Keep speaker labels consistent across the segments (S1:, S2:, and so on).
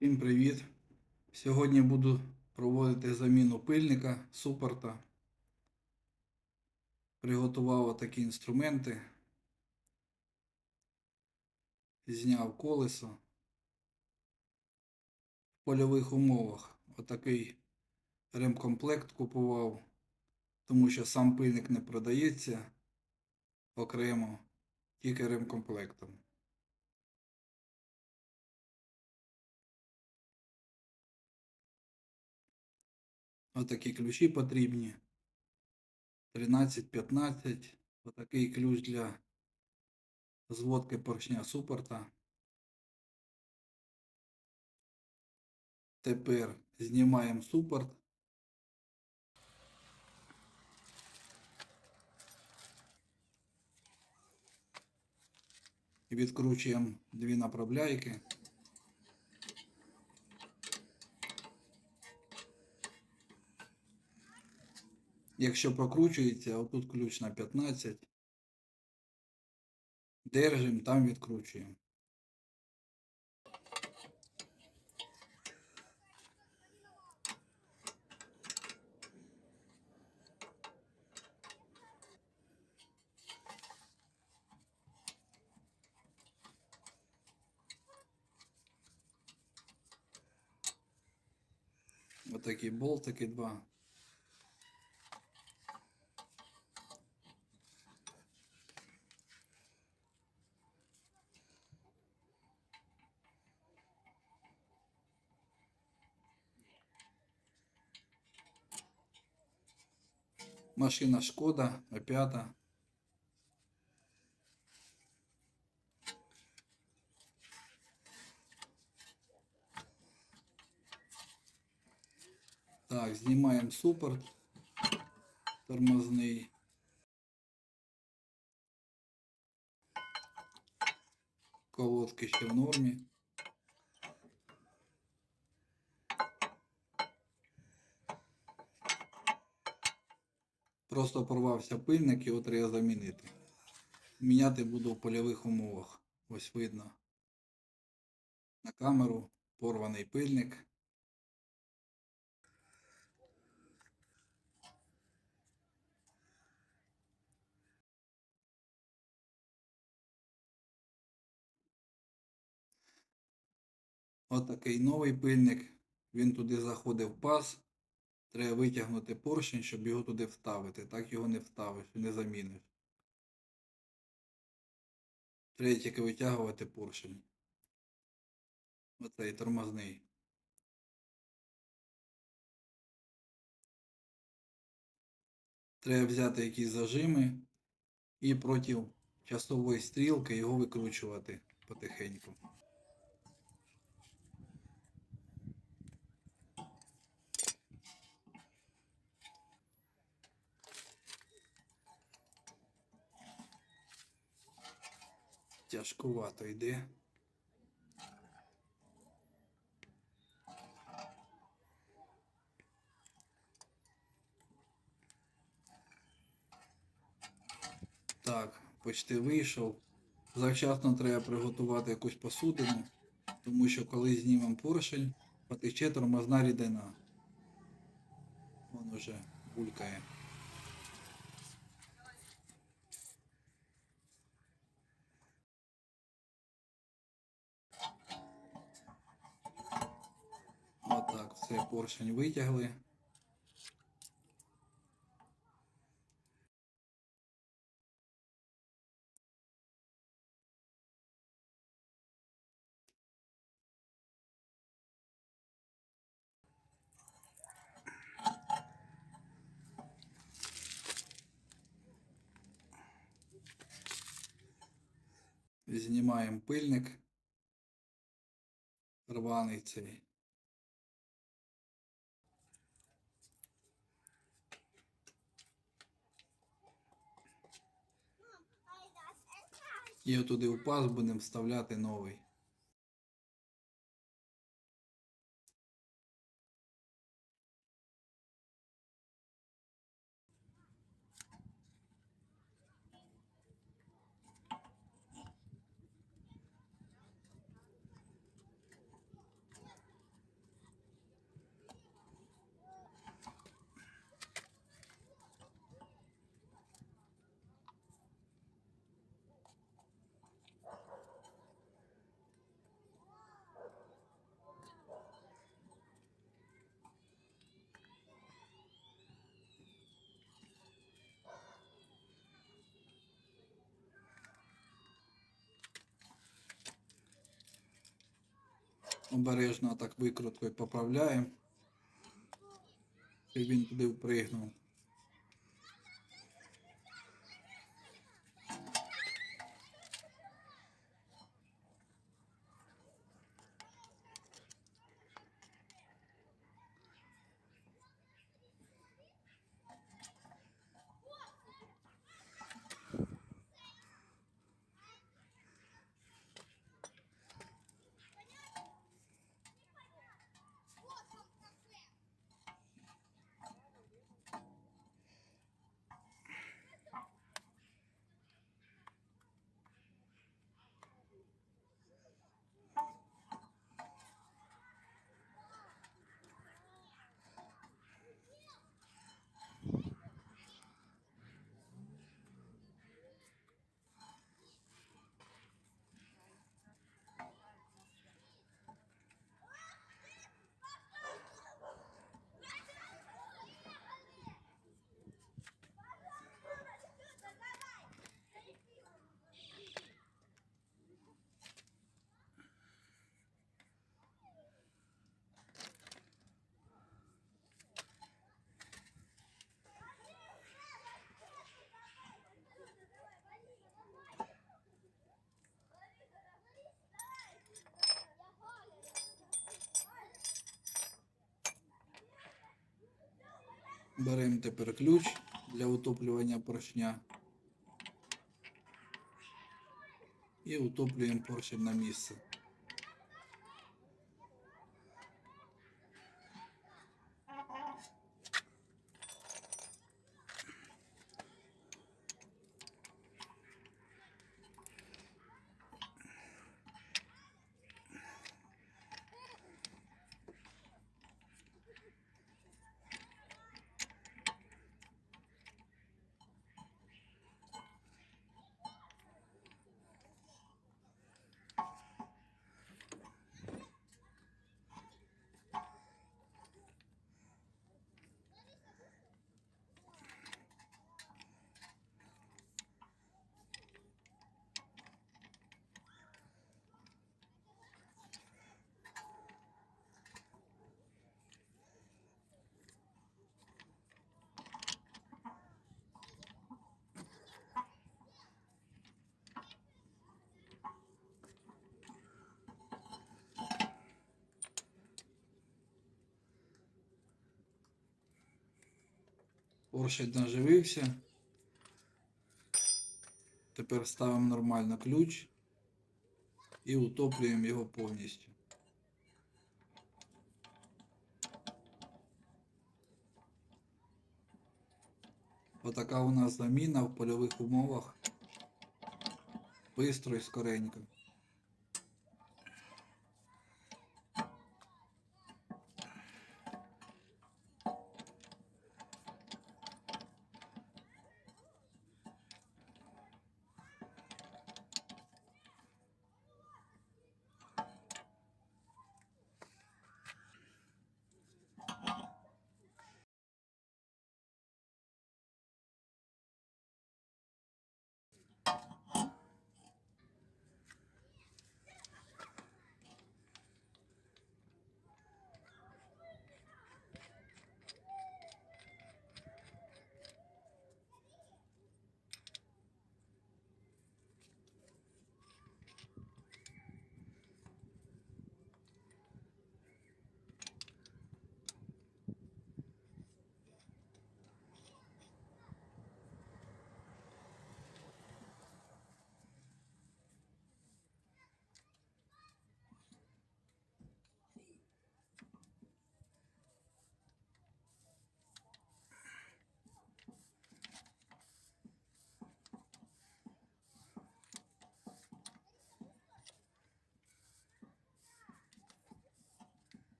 S1: Всім привіт! Сьогодні буду проводити заміну пильника супорта. Приготував такі інструменти. Зняв колесо. В польових умовах отакий ремкомплект купував, тому що сам пильник не продається окремо, тільки ремкомплектом. Отакі ключі потрібні. 13-15. Отакий ключ для зводки поршня супорта. Тепер знімаємо супорт. І відкручуємо дві направляйки. Якщо прокручується, отут ключ на 15. Держимо, там відкручуємо. Отакі болтики два. Машина Шкода, опята. Так, знімаємо супорт тормозний. Колодки ще в нормі. Просто порвався пильник, його треба замінити. Міняти буду в польових умовах. Ось видно. На камеру порваний пильник. Ось такий новий пильник. Він туди заходив паз. Треба витягнути поршень, щоб його туди вставити. Так його не вставиш не заміниш. Треба тільки витягувати поршень. Оцей тормозний. Треба взяти якісь зажими і проти часової стрілки його викручувати потихеньку. Тяжкувато йде. Так, почти вийшов. Завчасно треба приготувати якусь посудину, тому що коли знімемо поршень, потече тормозна рідина. Вон уже булькає. Все поршень витягли. Знімаємо пильник. Рваний цей. І отуди в будемо вставляти новий. Обережно так викруткою поправляємо. Щоб він туди впригнув. Беремо тепер ключ для утоплювання поршня. І утоплюємо поршень на місце. Поршень наживився. Тепер ставимо нормально ключ і утоплюємо його повністю. Отака у нас заміна в польових умовах. Бистро і скоренько.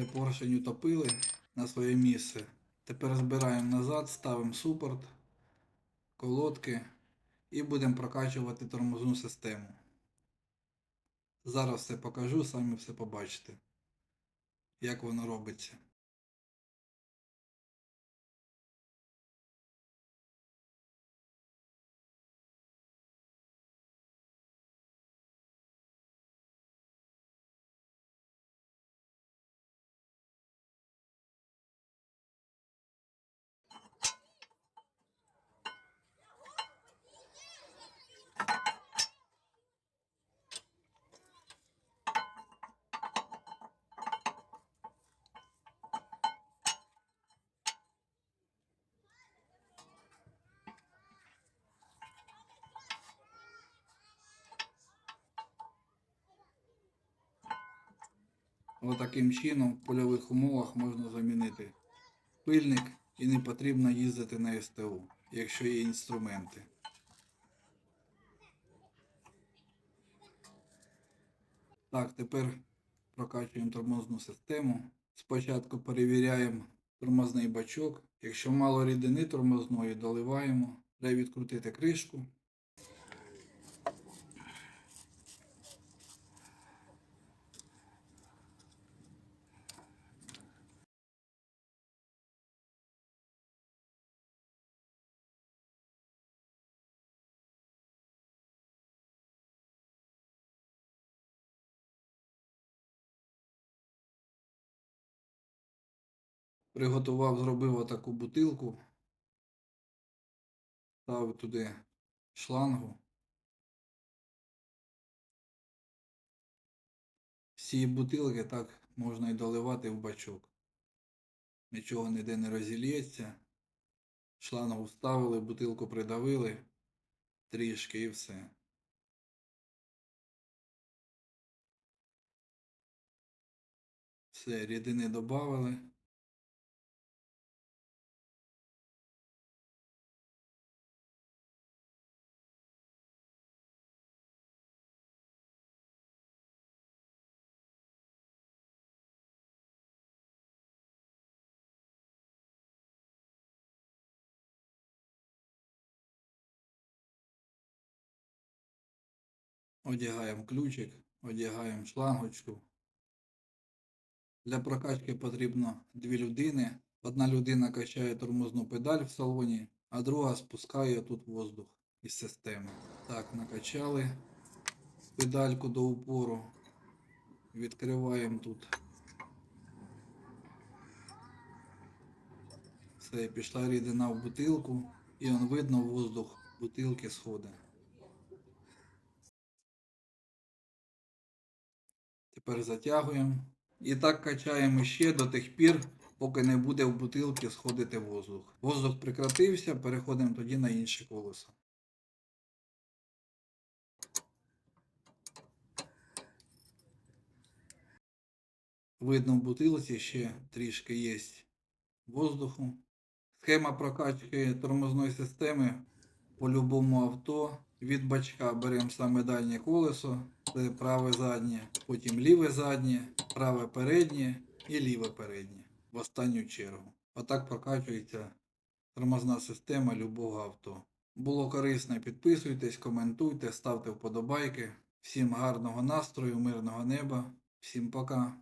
S1: Поршень утопили на своє місце. Тепер збираємо назад, ставимо супорт, колодки і будемо прокачувати тормозну систему. Зараз все покажу, самі все побачите, як воно робиться. Отаким чином в польових умовах можна замінити пильник і не потрібно їздити на СТУ, якщо є інструменти. Так, тепер прокачуємо тормозну систему. Спочатку перевіряємо тормозний бачок. Якщо мало рідини тормозної, доливаємо. Треба відкрутити кришку. Приготував, зробив отаку бутилку. Ставив туди шлангу. Цієї бутилки так можна і доливати в бачок. Нічого ніде не розілється. Шлангу вставили, бутилку придавили трішки і все. Все, рідини додали. Одягаємо ключик, одягаємо шлангочку. Для прокачки потрібно дві людини. Одна людина качає тормозну педаль в салоні, а друга спускає тут воздух із системи. Так, накачали педальку до упору. Відкриваємо тут. Все, пішла рідина в бутилку, і он видно воздух бутилки сходить. Тепер затягуємо. І так качаємо ще до тих пір, поки не буде в бутилці сходити воздух. Воздух прекратився, переходимо тоді на інше колесо. Видно, в бутилці ще трішки є воздуху. Схема прокачки тормозної системи по любому авто. Від бачка беремо саме дальнє колесо, це праве заднє, потім ліве заднє, праве переднє і ліве переднє в останню чергу. Отак прокачується тормозна система любого авто. Було корисно, підписуйтесь, коментуйте, ставте вподобайки. Всім гарного настрою, мирного неба, всім пока.